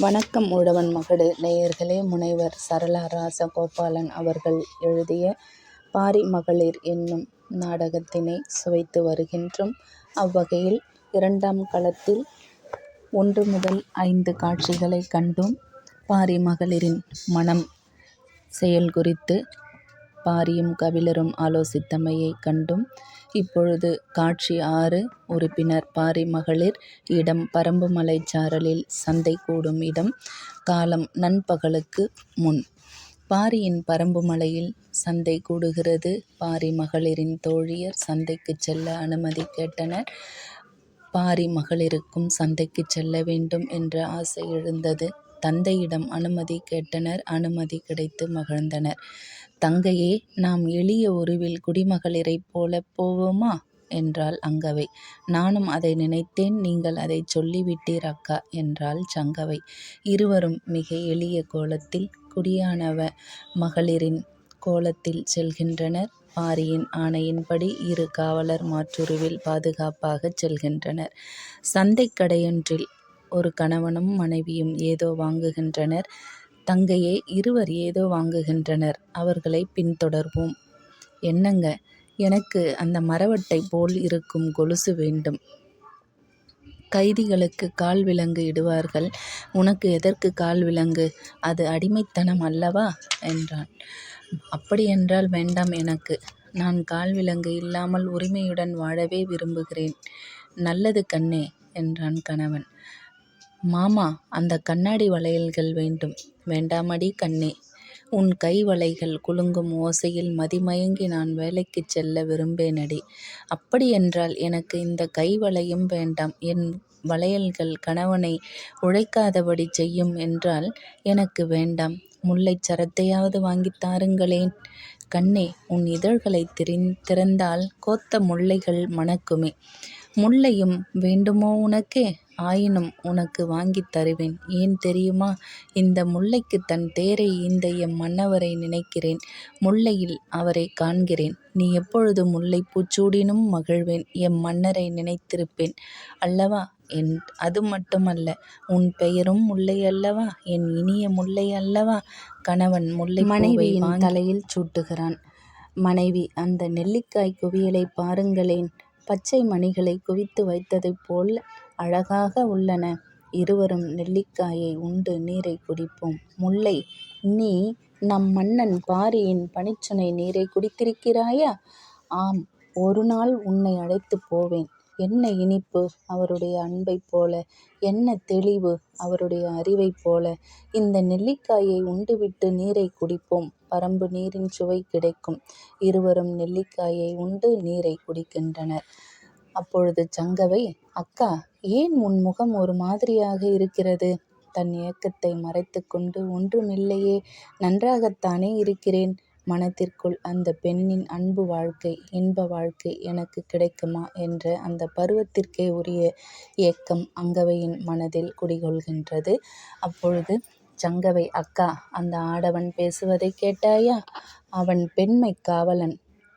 வணக்கம் உழவன் மகடு நேயர்களே முனைவர் சரளா ராசகோபாலன் அவர்கள் எழுதிய பாரி மகளிர் என்னும் நாடகத்தினை சுவைத்து வருகின்றோம். அவ்வகையில் இரண்டாம் களத்தில் ஒன்று முதல் ஐந்து காட்சிகளைக் கண்டும் பாரி மகளிரின் மனம் செயல் குறித்து பாரியும் கபிலரும் ஆலோசித்தமையைக் கண்டும் இப்பொழுது காட்சி ஆறு உறுப்பினர் பாரி மகளிர் இடம் பரம்பு சாரலில் சந்தை கூடும் இடம் காலம் நண்பகலுக்கு முன். பாரியின் பறம்புமலையில் சந்தை கூடுகிறது. பாரி மகளிரின் தோழியர் சந்தைக்கு செல்ல அனுமதி கேட்டனர். பாரி மகளிருக்கும் சந்தைக்கு செல்ல வேண்டும் என்ற ஆசை எழுந்தது. தந்தையிடம் அனுமதி கேட்டனர். அனுமதி கிடைத்து மகிழ்ந்தனர். தங்கையே நாம் எளிய உருவில் குடிமகளிரைப் போலப் போவோமா? என்றாள் அங்கவை. நானும் அதை நினைத்தேன் நீங்கள் அதைச் சொல்லிவிட்டீர் அக்கா என்றாள் சங்கவை. இருவரும் மிக எளிய கோலத்தில் குடியானவ மகளிரின் கோலத்தில் செல்கின்றனர். பாரியின் ஆணையின்படி இரு காவலர் மாற்றுருவில் பாதுகாப்பாகச் செல்கின்றனர். சந்தைக் கடையொன்றில் ஒரு கணவனும் மனைவியும் ஏதோ வாங்குகின்றனர். தங்கையே இருவர் ஏதோ வாங்குகின்றனர். அவர்களை பின்தொடர்வோம். என்னங்க எனக்கு அந்த மரவட்டை போல் இருக்கும் கொலுசு வேண்டும். கைதிகளுக்கு கால் விலங்கு இடுவார்கள். உனக்கு எதற்கு கால் விலங்கு? அது அடிமைத்தனம் அல்லவா? என்றான். அப்படியென்றால் வேண்டாம் எனக்கு. நான் கால் விலங்கு இல்லாமல் உரிமையுடன் வாழவே விரும்புகிறேன். நல்லது கண்ணே என்றான் கணவன். மாமா அந்தக் கண்ணாடி வளையல்கள் வேண்டும். வேண்டாமடி கண்ணே. உன் கை வளைகள் குலுங்கும் ஓசையில் மதிமயங்கி நான் வேலைக்குச் செல்ல விரும்பேனடி. அப்படியென்றால் எனக்கு இந்த கை வளையும் வேண்டாம். என் வளையல்கள் கணவனை உழைக்காதபடி செய்யும் என்றால் எனக்கு வேண்டாம். முல்லைச் சரத்தையாவது வாங்கித் தாருங்களேன். கண்ணே உன் இதழ்களைத் திறந்தால் கோத்த முல்லைகள் மணக்குமே. முல்லையும் வேண்டுமோ உனக்கே? ஆயினும் உனக்கு வாங்கித் தருவேன். ஏன் தெரியுமா? இந்த முல்லைக்குத் தன் தேரை ஈந்த எம் மன்னவரை நினைக்கிறேன். முல்லையில் அவரைக் காண்கிறேன். நீ எப்பொழுது முல்லைப் பூச்சூடினும் மகிழ்வேன். எம் மன்னரை நினைத்திருப்பேன் அல்லவா? அது மட்டுமல்ல. உன் பெயரும் முல்லை அல்லவா? என் இனிய முல்லை அல்லவா? கணவன் முல்லைப்பூவை மனைவியின் தலையில் சூட்டுகிறான். மனைவி அந்த நெல்லிக்காய்க் குவியலைப் பாருங்களேன். பச்சை மணிகளைக் குவித்து வைத்ததைப் போல் அழகாக உள்ளன. இருவரும் நெல்லிக்காயை உண்டு நீரைக் குடிப்போம். முல்லை நீ நம் மன்னன் பாரியின் பனிச்சுனை நீரை குடித்திருக்கிறாயா? ஆம் ஒரு நாள் உன்னை அழைத்துப் போவேன். என்ன இனிப்பு அவருடைய அன்பைப் போல. என்ன தெளிவு அவருடைய அறிவைப் போல. இந்த நெல்லிக்காயை உண்டுவிட்டு நீரை குடிப்போம். பரம்பு நீரின் சுவை கிடைக்கும். இருவரும் நெல்லிக்காயை உண்டு நீரை குடிக்கின்றனர். அப்பொழுது சங்கவை அக்கா ஏன் உன் முகம் ஒரு மாதிரியாக இருக்கிறது? தன் ஏக்கத்தை மறைத்து கொண்டு ஒன்றுமில்லையே நன்றாகத்தானே இருக்கிறேன். மனத்திற்குள் அந்த பெண்ணின் அன்பு வாழ்க்கை இன்ப வாழ்க்கை எனக்கு கிடைக்குமா என்ற அந்த பருவத்திற்கே உரிய ஏக்கம் அங்கவையின் மனதில் குடிகொள்கின்றது. அப்பொழுது சங்கவை அக்கா அந்த ஆடவன் பேசுவதைக் கேட்டாயா? அவன் பெண்மை காவலன்.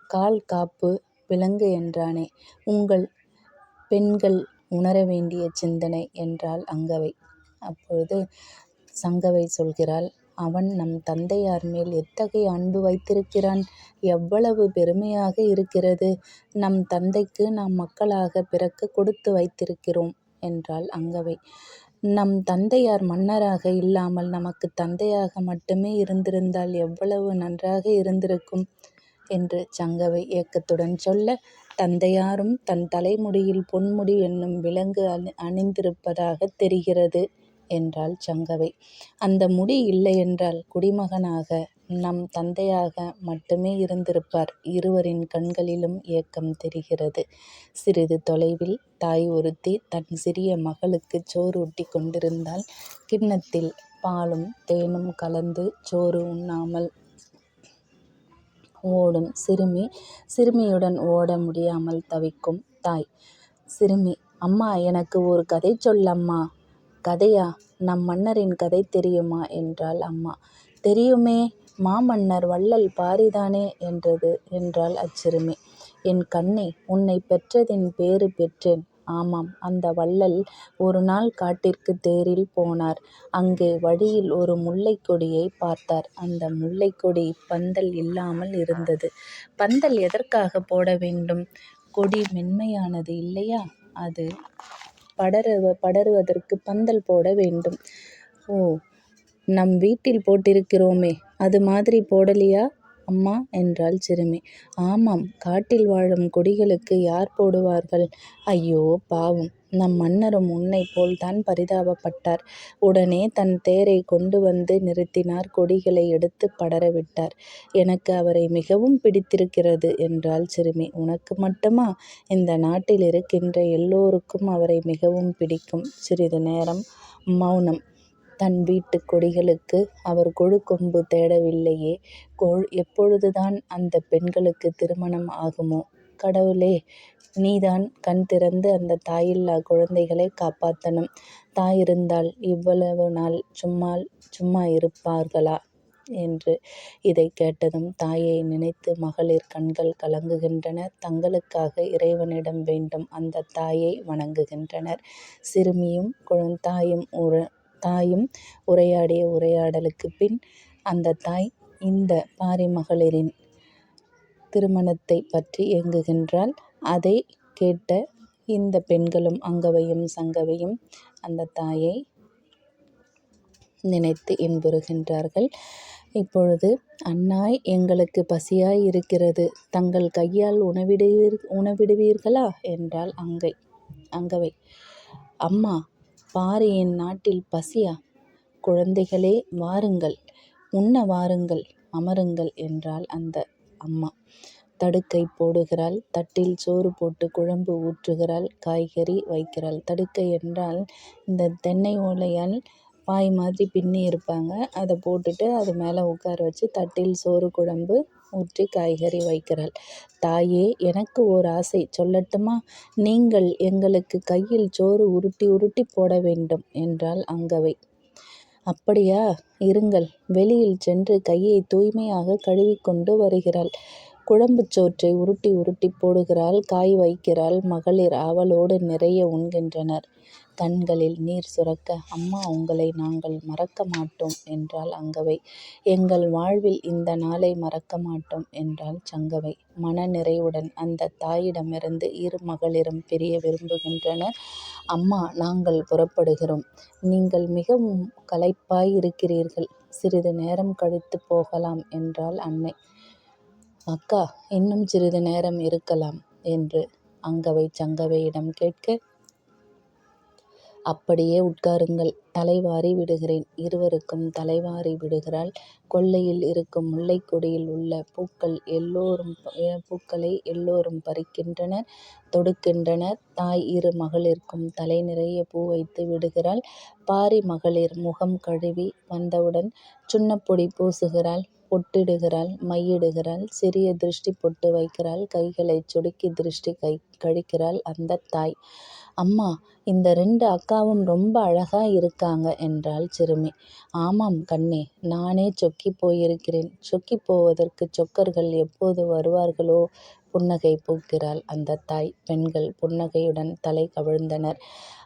கால் காப்பு விலங்கு என்றானே. உங்கள் பெண்கள் உணர வேண்டிய சிந்தனை என்றாள் அங்கவை. அப்பொழுது சங்கவை சொல்கிறாள் அவன் நம் தந்தையார் மேல் எத்தகைய அன்பு வைத்திருக்கிறான். எவ்வளவு பெருமையாக இருக்கிறது. நம் தந்தைக்கு நாம் மக்களாக பிறக்க கொடுத்து வைத்திருக்கிறோம் என்றாள் அங்கவை. நம் தந்தையார் மன்னராக இல்லாமல் நமக்கு தந்தையாக மட்டுமே இருந்திருந்தால் எவ்வளவு நன்றாக இருந்திருக்கும் என்று சங்கவை ஏக்கத்துடன் சொல்ல தந்தையாரும் தன் தலைமுடியில் பொன்முடி என்னும் விலங்கு அணி அணிந்திருப்பதாகத் தெரிகிறது என்றாள் சங்கவை. அந்த முடி இல்லை என்றால் குடிமகனாக நம் தந்தையாக மட்டுமே இருந்திருப்பார். இருவரின் கண்களிலும் ஏக்கம் தெரிகிறது. சிறிது தொலைவில் தாய் ஒருத்தி தன் சிறிய மகளுக்குச் சோறு ஊட்டி கொண்டிருந்தால் கிண்ணத்தில் பாலும் தேனும் கலந்து சோறு உண்ணாமல் ஓடும் சிறுமி சிறுமியுடன் ஓட முடியாமல் தவிக்கும் தாய். சிறுமி அம்மா எனக்கு ஒரு கதை சொல்லம்மா. கதையா? நம் மன்னரின் கதை தெரியுமா? என்றாள் அம்மா. தெரியுமே. மாமன்னர் வள்ளல் பாரிதானே என்றது என்றாள் அச்சிறுமி. என் கண்ணை உன்னை பெற்றதின் பேறு பெற்றேன். ஆமாம் அந்த வள்ளல் ஒருநாள் காட்டிற்கு தேரில் போனார். அங்கே வழியில் ஒரு முல்லைக் கொடியைப் பார்த்தார். அந்த முல்லைக் கொடி பந்தல் இல்லாமல் இருந்தது. பந்தல் எதற்காகப் போட வேண்டும்? கொடி மென்மையானது இல்லையா? அது படருவதற்குப் பந்தல் போட வேண்டும். ஓ. நம் வீட்டில் போட்டிருக்கிறோமே அது மாதிரி போடலியா அம்மா? என்றாள் சிறுமி. ஆமாம். காட்டில் வாழும் கொடிகளுக்கு யார் போடுவார்கள்? ஐயோ. பாவம். நம் மன்னரும் உன்னைப் போல்தான் பரிதாபப்பட்டார். உடனே தன் தேரைக் கொண்டு வந்து நிறுத்தினார் கொடிகளை எடுத்துப் படரவிட்டார். எனக்கு அவரை மிகவும் பிடித்திருக்கிறது என்றாள் சிறுமி. உனக்கு மட்டுமா? இந்த நாட்டில் இருக்கின்ற எல்லோருக்கும் அவரை மிகவும் பிடிக்கும். சிறிது நேரம் மௌனம் தன் வீட்டுக் கொடிகளுக்கு அவர் கொழுக்கொம்பு தேடவில்லையே எப்பொழுதுதான் அந்தப் பெண்களுக்குத் திருமணம் ஆகுமோ? கடவுளே. நீதான் கண் திறந்து அந்தத் தாயில்லாக் குழந்தைகளைக் காப்பாத்தணும். தாயிருந்தால் இவ்வளவு நாள் சும்மா சும்மா இருப்பார்களா? என்று. இதைக் கேட்டதும் தாயை நினைத்து மகளிர் கண்கள் கலங்குகின்றன. தங்களுக்காக இறைவனிடம் வேண்டும் அந்தத் தாயை வணங்குகின்றனர். சிறுமியும் தாயும் தாயும் உரையாடிய உரையாடலுக்குப் பின் அந்த தாய் இந்த பாரிமகளிரின் திருமணத்தைப் பற்றி ஏங்குகின்றாள். அதை கேட்ட இந்த பெண்களும் அங்கவையும் சங்கவையும் அந்த தாயை நினைத்து இன்புறுகின்றார்கள். இப்பொழுது அண்ணாய் எங்களுக்கு பசியாய் இருக்கிறது. தங்கள் கையால் உணவிடுவீர் உணவிடுவீர்களா? என்றால் அங்கை அங்கவை. அம்மா. பாரியின் நாட்டில் பசியா? குழந்தைகளே வாருங்கள். உண்ண வாருங்கள். அமருங்கள் என்றாள் அந்த அம்மா. தடுக்கை போடுகிறாள். தட்டில் சோறு போட்டு குழம்பு ஊற்றுகிறாள். காய்கறி வைக்கிறாள். தடுக்கை என்றால் இந்த தென்னை ஓலையால் பாய் மாதிரி பின்னி இருப்பாங்க. அதை போட்டுட்டு அது மேலே உட்கார வச்சு தட்டில் சோறு குழம்பு ஊற்றி காய்கறி வைக்கிறாள். தாயே. எனக்கு ஓர் ஆசை. சொல்லட்டுமா? நீங்கள் எங்களுக்கு கையில் சோறு உருட்டி உருட்டி போட வேண்டும் என்றாள் அங்கவை. அப்படியா? இருங்கள். வெளியில் சென்று கையை தூய்மையாக கழுவிக்கொண்டு வருகிறாள். குழம்புச் சோற்றை உருட்டி உருட்டி போடுகிறாள். காய் வைக்கிறாள். மகளிர் ஆவலோடு நிறைய உண்கின்றனர். கண்களில் நீர் சுரக்க அம்மா உங்களை நாங்கள் மறக்க மாட்டோம் என்றாள் அங்கவை. எங்கள் வாழ்வில் இந்த நாளை மறக்க மாட்டோம் என்றாள் சங்கவை. மன நிறைவுடன் அந்த தாயிடமிருந்து இரு மகளிரும் பிரிய விரும்புகின்றனர். அம்மா. நாங்கள் புறப்படுகிறோம். நீங்கள் மிகவும் களைப்பாய் இருக்கிறீர்கள். சிறிது நேரம் கழித்து போகலாம் என்றாள் அன்னை. அக்கா. இன்னும் சிறிது நேரம் இருக்கலாம் என்று அங்கவை சங்கவையிடம் கேட்க அப்படியே உட்காருங்கள். தலைவாரி விடுகிறேன். இருவருக்கும் தலைவாரி விடுகிறாள். கொல்லையில் இருக்கும் முல்லைக்கொடியில் உள்ள பூக்கள் உள்ள பூக்களை எல்லோரும் பறிக்கின்றனர் தொடுக்கின்றனர். தாய் இரு மகளிர்க்கும் தலை நிறைய பூ வைத்து விடுகிறாள். பாரி மகளிர் முகம் கழுவி வந்தவுடன் சுண்ணப்பொடி பூசுகிறாள். பொட்டிடுகிறாள். மையிடுகிறாள். சிறிய திருஷ்டிப் பொட்டு வைக்கிறாள். கைகளைச் சொடுக்கி திருஷ்டி கழிக்கிறாள் அந்தத் தாய். அம்மா. இந்த ரெண்டு அக்காவும் ரொம்ப அழகா இருக்காங்க என்றாள் சிறுமி. ஆமாம் கண்ணே. நானே சொக்கி போயிருக்கிறேன். சொக்கி போவதற்கு சொக்கர்கள் எப்போது வருவார்களோ? புன்னகை பூக்கிறாள் அந்த தாய். பெண்கள் புன்னகையுடன் தலை கவிழ்ந்தனர்.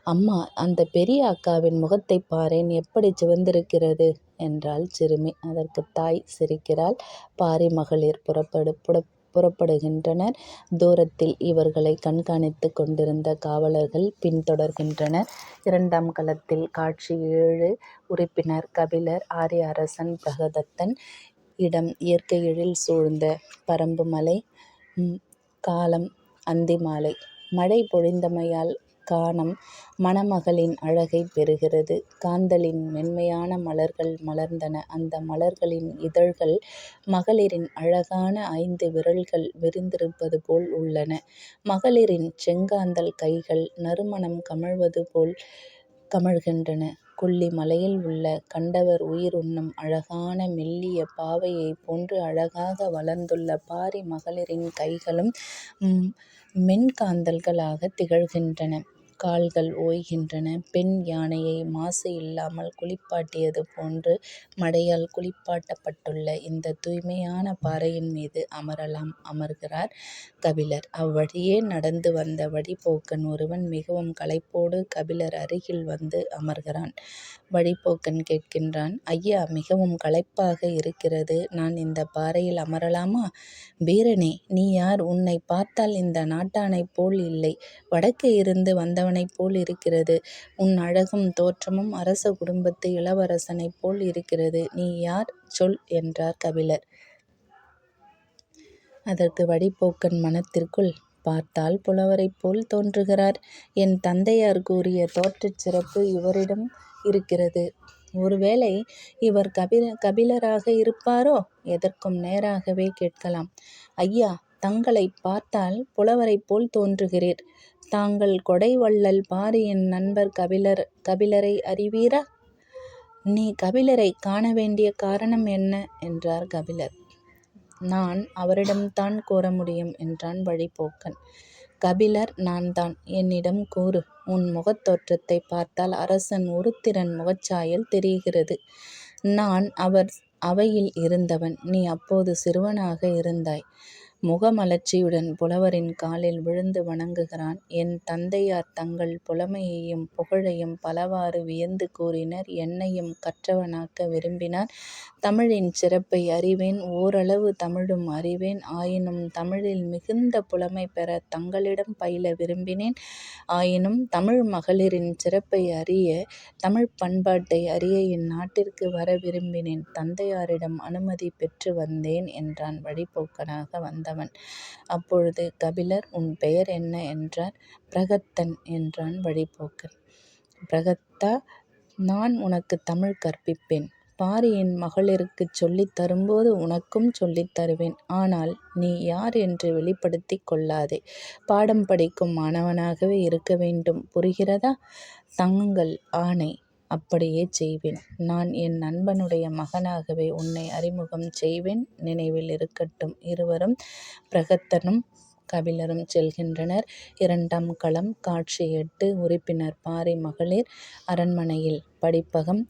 அம்மா. அந்த பெரிய அக்காவின் முகத்தைப் பாரேன் எப்படி சிவந்திருக்கிறது என்றாள் சிறுமி. அதற்கு தாய் சிரிக்கிறாள். பாரி மகளிர் புறப்படுகின்றனர். தூரத்தில் இவர்களை கண்காணித்துக் கொண்டிருந்த காவலர்கள் பின்தொடர்கின்றனர் இரண்டாம் களத்தில் காட்சி ஏழு. உறுப்பினர் கபிலர் ஆரிய அரசன் பிரகதத்தன். இடம் இயற்கை எழில் சூழ்ந்த பறம்புமலை. காலம் அந்திமாலை. மழை பொழிந்தமையால் கானம் மணமகளின் அழகைப் பெறுகிறது. காந்தளின் மென்மையான மலர்கள் மலர்ந்தன. அந்த மலர்களின் இதழ்கள் மகளிரின் அழகான ஐந்து விரல்கள் விரிந்திருப்பது போல் உள்ளன. மகளிரின் செங்காந்தள் கைகள் நறுமணம் கமழ்வது போல் கமழ்கின்றன. கொல்லி மலையில் உள்ள கண்டவர் உயிர் உண்ணும் அழகான மெல்லிய பாவையைப் போன்று அழகாக வளர்ந்துள்ள பாரி மகளிரின் கைகளும் மென்காந்தள்களாகத் திகழ்கின்றன. கால்கள் ஓய்கின்றன. பெண் யானையை மாசு இல்லாமல் குளிப்பாட்டியது போன்று மடையால் குளிப்பாட்டப்பட்டுள்ள இந்தத் தூய்மையான பாறையின் மீது அமரலாம் அமர்கிறார் கபிலர். அவ்வழியே நடந்து வந்த வழிப்போக்கன் ஒருவன் மிகவும் களைப்போடு கபிலர் அருகில் வந்து அமர்கிறான். வழிப்போக்கன் கேட்கின்றான் ஐயா மிகவும் களைப்பாக இருக்கிறது நான் இந்த பாறையில் அமரலாமா? வீரனே நீ யார்? உன்னை பார்த்தால் இந்த நாட்டானைப் போல் இல்லை வடக்கே இருந்து வந்தவனைப் போல் இருக்கிறது. உன் அழகும் தோற்றமும் அரச குடும்பத்து இளவரசனைப் போல் இருக்கிறது. நீ யார்? சொல் என்றார் கபிலர். அதற்கு வழிப்போக்கன் மனத்திற்குள் பார்த்தால் புலவரைப் போல் தோன்றுகிறார். என் தந்தையார் கூறிய தோற்றச் சிறப்பு இவரிடம் இருக்கிறது. ஒருவேளை இவர் கபில கபிலராக இருப்பாரோ? எதற்கும் நேராகவே கேட்கலாம். ஐயா தங்களை பார்த்தால் புலவரைப் போல் தோன்றுகிறீர். தாங்கள் கொடைவள்ளல் பாரியின் நண்பர் கபிலர் கபிலரை அறிவீரா? நீ கபிலரை காண வேண்டிய காரணம் என்ன? என்றார் கபிலர். நான் அவரிடம்தான் கூற முடியும் என்றான் வழிபோக்கன் கபிலர் நான்தான். என்னிடம் கூறு. உன் முகத் தோற்றத்தைப் பார்த்தால் அரசன் உருத்திரன் முகச்சாயல் தெரிகிறது. நான் அவர் அவையில் இருந்தவன். நீ அப்போது சிறுவனாக இருந்தாய். முகமலர்ச்சியுடன் புலவரின் காலில் விழுந்து வணங்குகிறான். என் தந்தையார் தங்கள் புலமையையும் புகழையும் பலவாறு வியந்து கூறினர். என்னையும் கற்றவனாக்க விரும்பினார். தமிழின் சிறப்பை அறிவேன். ஓரளவு தமிழும் அறிவேன். ஆயினும் தமிழில் மிகுந்த புலமை பெறத் தங்களிடம் பயில விரும்பினேன். ஆயினும் தமிழ் மகளிரின் சிறப்பை அறிய தமிழ்ப் பண்பாட்டை அறிய இந்நாட்டிற்கு வர விரும்பினேன். தந்தையாரிடம் அனுமதி பெற்று வந்தேன் என்றான் வழிப்போக்கனாக வந்தவன். அப்பொழுது கபிலர் உன் பெயர் என்ன? என்றார். பிரகத்தன் என்றான் வழிபோக்கன் பிரகத்தா நான் உனக்கு தமிழ் கற்பிப்பேன். பாரியின் மகளிருக்குச் சொல்லித் தரும்போது உனக்கும் சொல்லித் தருவேன். ஆனால் நீ யார் என்று வெளிப்படுத்தி கொள்ளாதே. பாடம் படிக்கும் மாணவனாகவே இருக்க வேண்டும். புரிகிறதா? தங்கள் ஆணை. அப்படியே செய்வேன். நான் என் நண்பனுடைய மகனாகவே உன்னை அறிமுகம் செய்வேன். நினைவில் இருக்கட்டும். இருவரும் பிரகத்தனும் கபிலரும் செல்கின்றனர். இரண்டாம் களம் காட்சி எட்டு உறுப்பினர் பாரி மகளிர் அரண்மனையில் படிப்பகம்.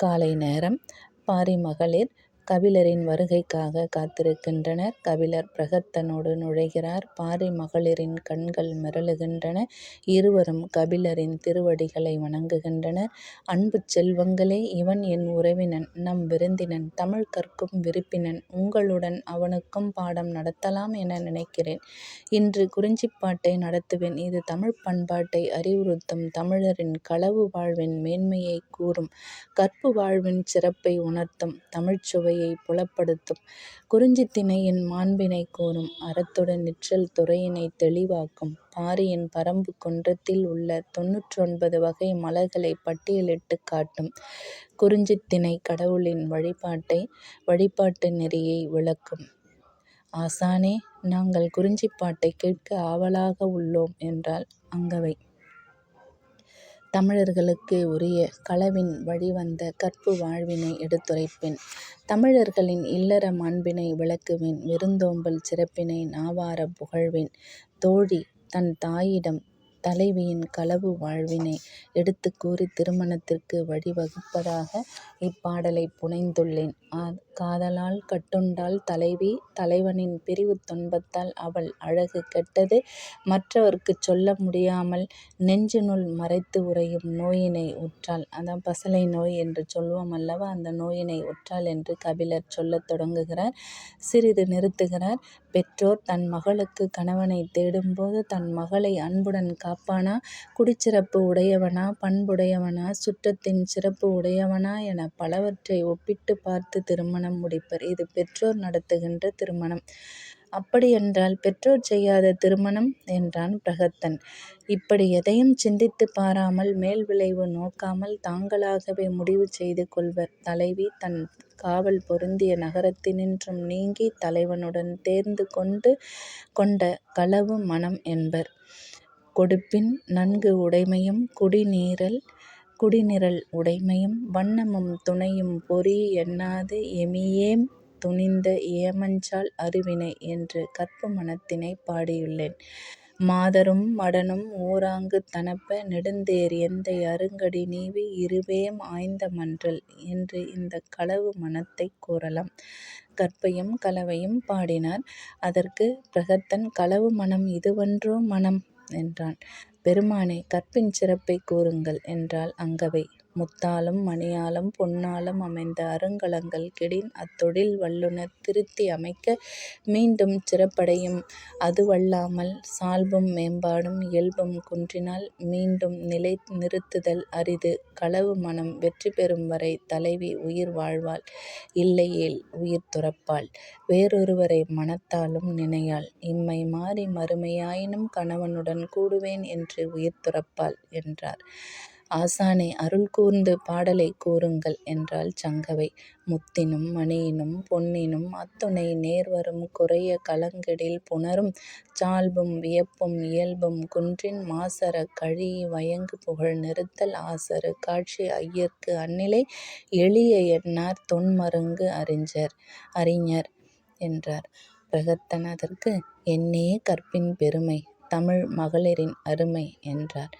காலை நேரம். பாரி மகளிர் கபிலரின் வருகைக்காக காத்திருக்கின்றனர். கபிலர் பிரகத்தனோடு நுழைகிறார். பாரி மகளிரின் கண்கள் மிரளுகின்றன. இருவரும் கபிலரின் திருவடிகளை வணங்குகின்றனர். அன்புச் செல்வங்களே இவன் என் உறவினன். நம் விருந்தினன். தமிழ் கற்கும் விருப்பினன். உங்களுடன் அவனுக்கும் பாடம் நடத்தலாம் என நினைக்கிறேன். இன்று குறிஞ்சிப்பாட்டை நடத்துவேன். இது தமிழ்ப் பண்பாட்டை அறிவுறுத்தும் தமிழரின் களவு வாழ்வின் மேன்மையைக் கூறும் கற்பு வாழ்வின் சிறப்பை உணர்த்தும் தமிழ்ச்சுவை துறையை புலப்படுத்தும் குறிஞ்சித் என் மாண்பினைக் கூறும் அறத்துடன் நிற்றல் துறையினை தெளிவாக்கும் பாரியின் பரம்பு குன்றத்தில் உள்ள தொன்னூற்றொன்பது வகை மலர்களை பட்டியலிட்டுக் காட்டும் குறிஞ்சித்திணை கடவுளின் வழிபாட்டை வழிபாட்டு நெறியை விளக்கும். ஆசானே நாங்கள் குறிஞ்சிப்பாட்டை கேட்க ஆவலாக உள்ளோம் என்றால் அங்கவை. தமிழர்களுக்கு உரிய களவின் வழிவந்த கற்பு வாழ்வினை எடுத்துரைப்பேன். தமிழர்களின் இல்லற மாண்பினை விளக்குவேன். விருந்தோம்பல் சிறப்பினை நாவாரப் புகழ்வேன். தோழி தன் தாயிடம் தலைவியின் களவு வாழ்வினை எடுத்துக் கூறி திருமணத்திற்கு வழிவகுப்பதாக இப்பாடலை புனைந்துள்ளேன். காதலால் கட்டுண்டாள் தலைவி தலைவனின் பிரிவுத் துன்பத்தால் அவள் அழகு கெட்டது மற்றவர்க்குச் சொல்ல முடியாமல் நெஞ்சினுள் மறைத்து உறையும் நோயினை உற்றாள். அதான் பசலை நோய் என்று சொல்வோம் அல்லவா அந்த நோயினை உற்றாள் என்று கபிலர் சொல்லத் தொடங்குகிறார். சிறிது நிறுத்துகிறார். பெற்றோர் தன் மகளுக்கு கணவனைத் தேடும்போது தன் மகளை அன்புடன் காப்பானா? குடிச்சிறப்பு உடையவனா? பண்புடையவனா? சுற்றத்தின் சிறப்பு உடையவனா? என பலவற்றை ஒப்பிட்டு பார்த்து திருமணம் முடிப்பர். இது பெற்றோர் நடத்துகின்ற திருமணம். அப்படியென்றால் பெற்றோர் செய்யாத திருமணம்? என்றான் பிரகத்தன். இப்படி எதையும் சிந்தித்துப் பாராமல் மேல் விளைவு நோக்காமல் தாங்களாகவே முடிவு செய்து கொள்வர். தலைவி தன் காவல் பொருந்திய நகரத்தினின்றும் நீங்கி தலைவனுடன் தேர்ந்து கொண்டு கொண்ட களவு மணம் என்பர். கொடுப்பின் நன்கு உடைமையும் குடிநீரல் குடிநிரல் உடைமையும் வண்ணமும் துணையும் பொறி என்னாது எமியேம் துணிந்த ஏமஞ்சால் அருவினை என்று கற்பு மணத்தினைப் பாடியுள்ளேன். மாதரும் மடனும் ஊராங்கு தணப்ப நெடுந்தேர் எந்தை அருங்கடி நீவி இருவேம் ஆய்ந்த மன்றல் என்று இந்தக் களவு மணத்தைக் கூறலாம். கற்பையும் களவையும் பாடினார். அதற்குப் பிரகத்தன் களவு மணம் இதுவன்றோ மணம்? என்றான். பெருமானே கற்பின் சிறப்பைக் கூறுங்கள் என்றாள் அங்கவை. முத்தாலும் மணியாலும் பொன்னாலும் அமைந்த அருங்கலங்கள் கெடின் அத்தொழில் வல்லுநர் திருத்தி அமைக்க மீண்டும் சிறப்படையும். அதுவல்லாமல் சால்பும் மேம்பாடும் இயல்பும் குன்றினால் மீண்டும் நிலை நிறுத்துதல் அரிது. களவு மனம் வெற்றி பெறும்வரை தலைவி உயிர் வாழ்வாள் இல்லையேல் உயிர் துறப்பாள். வேறொருவரை மணத்தாலும் நினையாள். இம்மை மாறி மறுமையாயினும் கணவனுடன் கூடுவேன் என்று உயிர் துறப்பாள் என்றார். ஆசானே அருள் கூர்ந்து பாடலை கூறுங்கள் என்றாள் சங்கவை. முத்தினும் மணியினும் பொன்னினும் அத்துணை நேர்வரும் குறைய களங்கெடில் புணரும் சால்பும் வியப்பும் இயல்பும் குன்றின் மாசர கழி வயங்கு புகழ் நிறுத்தல் ஆசரு காட்சி ஐயர்க்கு அந்நிலை எளிய என்னார் தொன்மருங்கு அறிஞர் அறிஞர் என்றார். பிரகத்தன் அதற்கு என்னே கற்பின் பெருமை தமிழ் மகளிரின் அருமை என்றார்.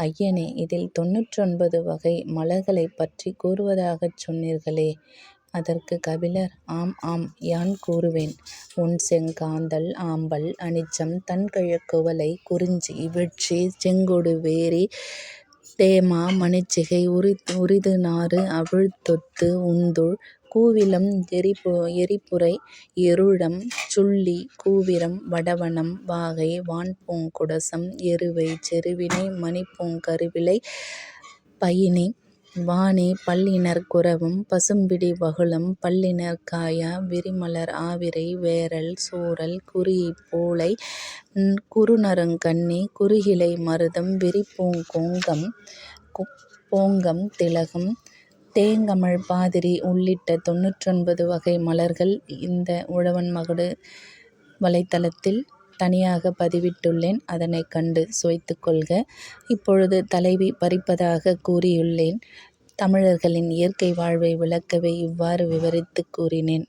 ஐயனே இதில் தொன்னூற்றொன்பது வகை மலர்களைப் பற்றி கூறுவதாகச் சொன்னீர்களே. அதற்கு கபிலர் ஆம் ஆம் யான் கூறுவேன் உன் செங்காந்தல் ஆம்பல் அனிச்சம் தண்கழற் குவளை குறிஞ்சி விட்சி செங்கொடு வேரி தேமா மணிச்சிகை உரி உரிது நாறு அவிழ்த்தொத்து உந்துள் கூவிலம் கூவிளம் எரிபுரை எருழம் சுள்ளி கூவிரம் வடவனம் வாகை வான்பூங் குடசம் எருவை செருவினை மணிப்பூங் கருவிலை பயினி வாணி பல்லிணர்க் குரவம் பசும்பிடி வகுளம் பல்லிணர்க் காயா விரிமலர் ஆவிரை வேரல் சூரல் குரீஇப் பூளை குறுநறுங் கண்ணி குறுகிளை மருதம் விரிபூங் கோங்கம் திலகம் தேங்கமழ் பாதிரி உள்ளிட்ட தொன்னூற்றொன்பது வகை மலர்கள் இந்த உழவன் மகடு வலைத்தளத்தில் தனியாக பதிவிட்டுள்ளேன். அதனைக் கண்டு சுவைத்து கொள்க. இப்பொழுது தலைவி பறிப்பதாக கூறியுள்ளேன். தமிழர்களின் இயற்கை வாழ்வை விளக்கவே இவ்வாறு விவரித்துக் கூறினேன்.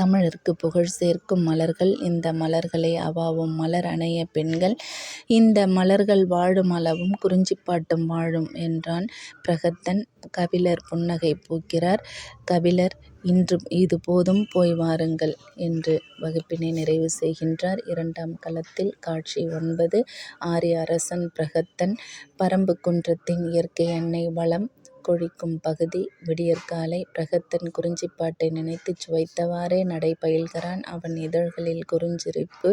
தமிழருக்கு புகழ் சேர்க்கும் மலர்கள். இந்த மலர்களை அவாவும் மலர் அணைய பெண்கள். இந்த மலர்கள் வாழும் அளவும் குறிஞ்சிப்பாட்டும் வாழும் என்றான் பிரகத்தன். கபிலர் புன்னகை பூக்கிறார். கபிலர் இது போதும் போய் வாருங்கள் என்று வகுப்பினை நிறைவு செய்கின்றார். இரண்டாம் களத்தில் காட்சி ஒன்பது. ஆரிய அரசன் பிரகத்தன். பரம்பு குன்றத்தின் இயற்கை அன்னை வளம். கொழிக்கும் பகுதி. விடியற்காலை. பிரகதன் குறிஞ்சிப்பாட்டை நினைத்துச் சுவைத்தவாறே நடை பயில்கிறான். அவன் இதழ்களில் குறுஞ்சிரிப்பு.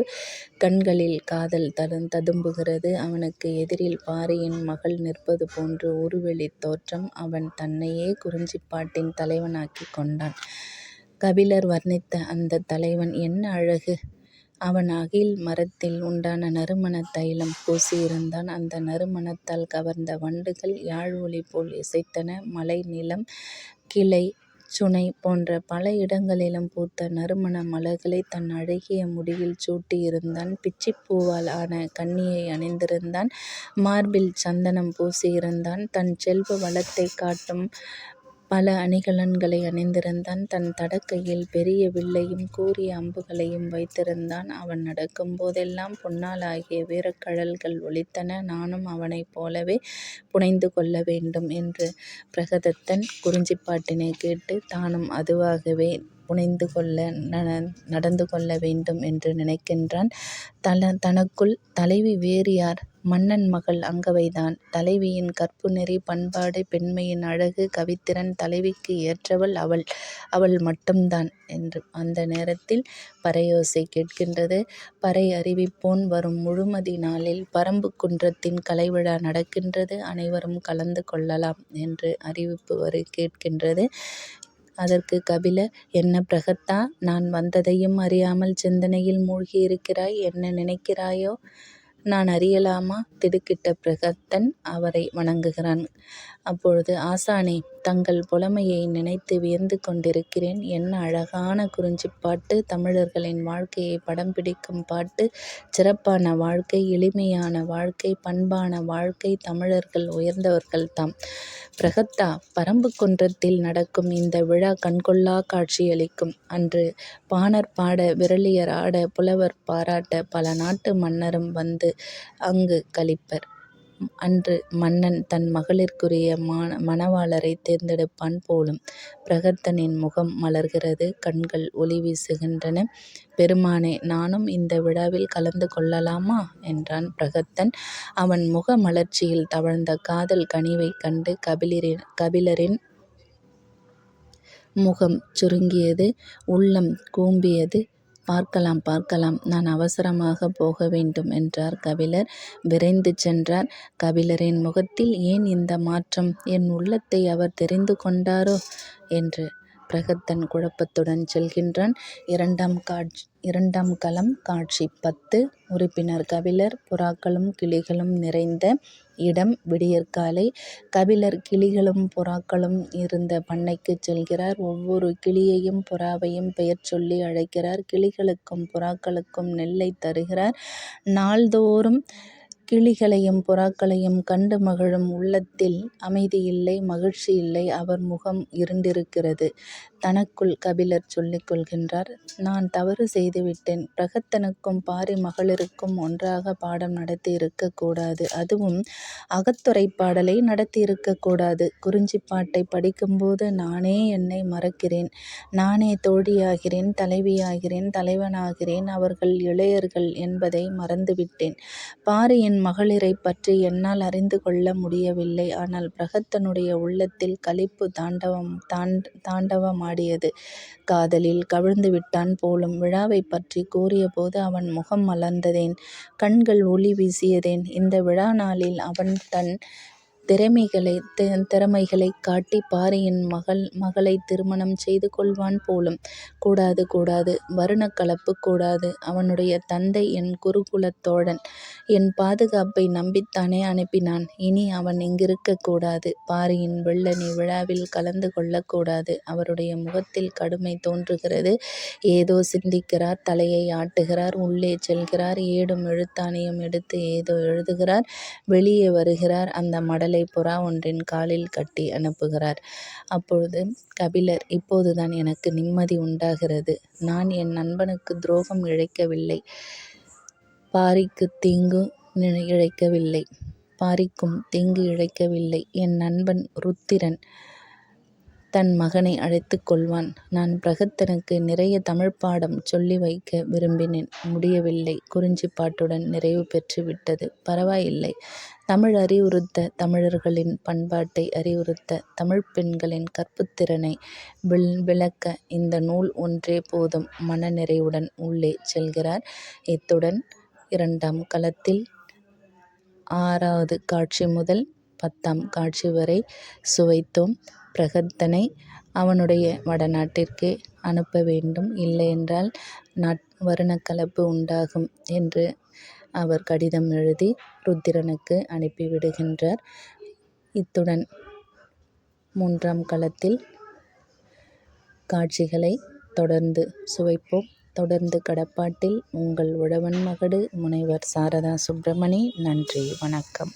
கண்களில் காதல் ததும்புகிறது. அவனுக்கு எதிரில் பாரியின் மகள் நிற்பது போன்று உருவெளித் தோற்றம். அவன் தன்னையே குறிஞ்சிப்பாட்டின் தலைவனாக்கிக் கொண்டான். கபிலர் வர்ணித்த அந்தத் தலைவன் என்ன அழகு. அவன் அகில் மரத்தில் உண்டான நறுமணத் தைலம் பூசியிருந்தான். அந்த நறுமணத்தால் கவர்ந்த வண்டுகள் யாழ் ஒலிபோல் இசைத்தன. மலை நிலம் கிளை சுனை போன்ற பல இடங்களிலும் பூத்த நறுமண மலர்களைத் தன் அழகிய முடியில் சூட்டியிருந்தான். பிச்சிப்பூவால் ஆன கண்ணியை அணிந்திருந்தான். மார்பில் சந்தனம் பூசியிருந்தான். தன் செல்வ வளத்தைக் காட்டும் பல அணிகலன்களை அணிந்திருந்தான். தன் தடக்கையில் பெரிய வில்லையும் கூரிய அம்புகளையும் வைத்திருந்தான். அவன் நடக்கும் போதெல்லாம் பொன்னால் ஆகிய வீரக் ஒலித்தன. நானும் அவனைப் போலவே புனைந்து கொள்ள வேண்டும் என்று பிரகதத்தன் குறிஞ்சிப்பாட்டினைக் கேட்டு தானும் அதுவாகவே புனைந்து கொள்ள நடந்து கொள்ள வேண்டும் என்று நினைக்கின்றான். தனக்குள் தலைவி வேறு யார்? மன்னன் மகள் அங்கவைதான். தலைவியின் கற்புநெறி பண்பாடு பெண்மையின் அழகு கவித்திறன் தலைவிக்கு ஏற்றவள் அவள். அவள் மட்டும்தான். அந்த நேரத்தில் பறையோசை கேட்கின்றது. பறை அறிவிப்போன் வரும் முழுமதி நாளில் பரம்பு குன்றத்தின் கலைவிழா நடக்கின்றது. அனைவரும் கலந்து கொள்ளலாம் என்று அறிவிப்பு கேட்கின்றது. அதற்கு கபிலர் என்ன பிரகத்தா நான் வந்ததையும் அறியாமல் சிந்தனையில் மூழ்கியிருக்கிறாய். என்ன நினைக்கிறாயோ? நான் அறியலாமா? திடுக்கிட்ட பிரகத்தன் அவரை வணங்குகிறான். அப்பொழுது ஆசானே தங்கள் புலமையை நினைத்து வியந்து கொண்டிருக்கிறேன். என்ன அழகான குறிஞ்சிப்பாட்டு! தமிழர்களின் வாழ்க்கையை படம் பிடிக்கும் பாட்டு. சிறப்பான வாழ்க்கை எளிமையான வாழ்க்கை பண்பான வாழ்க்கை தமிழர்கள் உயர்ந்தவர்கள் தாம் பிரகத்தா பரம்புக்குன்றத்தில் நடக்கும் இந்த விழா கண்கொள்ளாக் காட்சியளிக்கும். அன்று பாணர் பாட விரலியர் ஆட புலவர் பாராட்ட பல நாட்டு மன்னரும் வந்து அங்கு கழிப்பர் அன்று மன்னன் தன் மகளிர்க்குரிய மணவாளரைத் தேர்ந்தெடுப்பான் போலும். பிரகத்தனின் முகம் மலர்கிறது. கண்கள் ஒளி வீசுகின்றன. பெருமானே நானும் இந்த விழாவில் கலந்து கொள்ளலாமா? என்றான் பிரகத்தன். அவன் முக மலர்ச்சியில் தவழ்ந்த காதல் கனிவைக் கண்டு கபிலரின் கபிலரின் முகம் சுருங்கியது. உள்ளம் கூம்பியது. பார்க்கலாம் பார்க்கலாம். நான் அவசரமாக போக வேண்டும் என்றார் கபிலர். விரைந்து சென்றார். கபிலரின் முகத்தில் ஏன் இந்த மாற்றம்? என் உள்ளத்தை அவர் தெரிந்து கொண்டாரோ? என்று பிரகத்தன் குழப்பத்துடன் செல்கின்றான். இரண்டாம் காட்சி இரண்டாம் களம் காட்சி பத்து. உறுப்பினர் கபிலர். புறாக்களும் கிளிகளும் நிறைந்த இடம். விடியற்காலை. கபிலர் கிளிகளும் புறாக்களும் இருந்த பண்ணைக்குச் செல்கிறார். ஒவ்வொரு கிளியையும் புறாவையும் பெயர் சொல்லி அழைக்கிறார். கிளிகளுக்கும் புறாக்களுக்கும் நெல்லைத் தருகிறார். நாள்தோறும் கிளிகளையும் புறாக்களையும் கண்டு மகிழும் உள்ளத்தில் அமைதியில்லை மகிழ்ச்சி இல்லை. அவர் முகம் இருண்டிருக்கிறது. தனக்குள் கபிலர் சொல்லிக் கொள்கின்றார் நான் தவறு செய்துவிட்டேன். பிரகத்தனுக்கும் பாரி மகளிருக்கும் ஒன்றாக பாடம் நடத்தி இருக்கக்கூடாது அதுவும் அகத்துறை பாடலை நடத்தியிருக்கக் குறிஞ்சி பாட்டை படிக்கும்போது நானே என்னை மறக்கிறேன். நானே தோழியாகிறேன் தலைவியாகிறேன் தலைவனாகிறேன். அவர்கள் இளையர்கள் என்பதை மறந்துவிட்டேன். பாரியின் மகளிரைப் பற்றி என்னால் அறிந்து கொள்ள முடியவில்லை. ஆனால் பிரகத்தனுடைய உள்ளத்தில் களிப்பு ஆடியது காதலில் கவிழ்ந்துவிட்டான் போலும். விழாவைப் பற்றி கூறியபோது அவன் முகம் மலர்ந்ததேன்? கண்கள் ஒளி வீசியதேன்? இந்த விழா நாளில் அவன் தன் திறமைகளை திறமைகளை காட்டி பாரியின் மகளை திருமணம் செய்து கொள்வான் போலும். கூடாது கூடாது. வருண கலப்பு கூடாது. அவனுடைய தந்தை என் குருகுலத் தோழன். என் பாதுகாப்பை நம்பித்தானே அனுப்பினான். இனி அவன் இங்கிருக்க கூடாது. பாரியின் வெள்ளனி விழாவில் கலந்து கொள்ளக்கூடாது அவருடைய முகத்தில் கடுமை தோன்றுகிறது. ஏதோ சிந்திக்கிறார். தலையை ஆட்டுகிறார். உள்ளே செல்கிறார். ஏடும் எழுத்தானையும் எடுத்து ஏதோ எழுதுகிறார். வெளியே வருகிறார். அந்த மடல் புறா ஒன்றின் காலில் கட்டி அனுப்புகிறார். அப்பொழுது கபிலர் இப்போதுதான் எனக்கு நிம்மதி உண்டாகிறது. நான் என் நண்பனுக்கு துரோகம் இழைக்கவில்லை. பாரிக்கு தீங்கு இழைக்கவில்லை. பாரிக்கும் தீங்கு இழைக்கவில்லை. என் நண்பன் ருத்திரன் தன் மகனை அழைத்துக் கொள்வான். நான் பிரகத்தனுக்கு நிறைய தமிழ்ப்பாடம் சொல்லி வைக்க விரும்பினேன். முடியவில்லை. குறிஞ்சிப்பாட்டுடன் நிறைவு பெற்று விட்டது. பரவாயில்லை. தமிழ் அறிவுறுத்த தமிழர்களின் பண்பாட்டை அறிவுறுத்த தமிழ்ப் பெண்களின் கற்புத்திறனை விளக்க இந்த நூல் ஒன்றே போதும் மன நிறைவுடன் உள்ளே செல்கிறார். இத்துடன் இரண்டாம் களத்தில் ஆறாவது காட்சி முதல் பத்தாம் காட்சி வரை சுவைத்தோம். பிரகத்தனை அவனுடைய வடநாட்டிற்கே அனுப்ப வேண்டும். இல்லையென்றால் நாட் வருணக்கலப்பு உண்டாகும் என்று அவர் கடிதம் எழுதி ருத்திரனுக்கு அனுப்பிவிடுகின்றார். இத்துடன் மூன்றாம் களத்தில் காட்சிகளை தொடர்ந்து சுவைப்போம். தொடர்ந்து கடப்பாட்டில் உங்கள் உழவன் மகடு முனைவர் சாரதா சுப்பிரமணி. நன்றி வணக்கம்.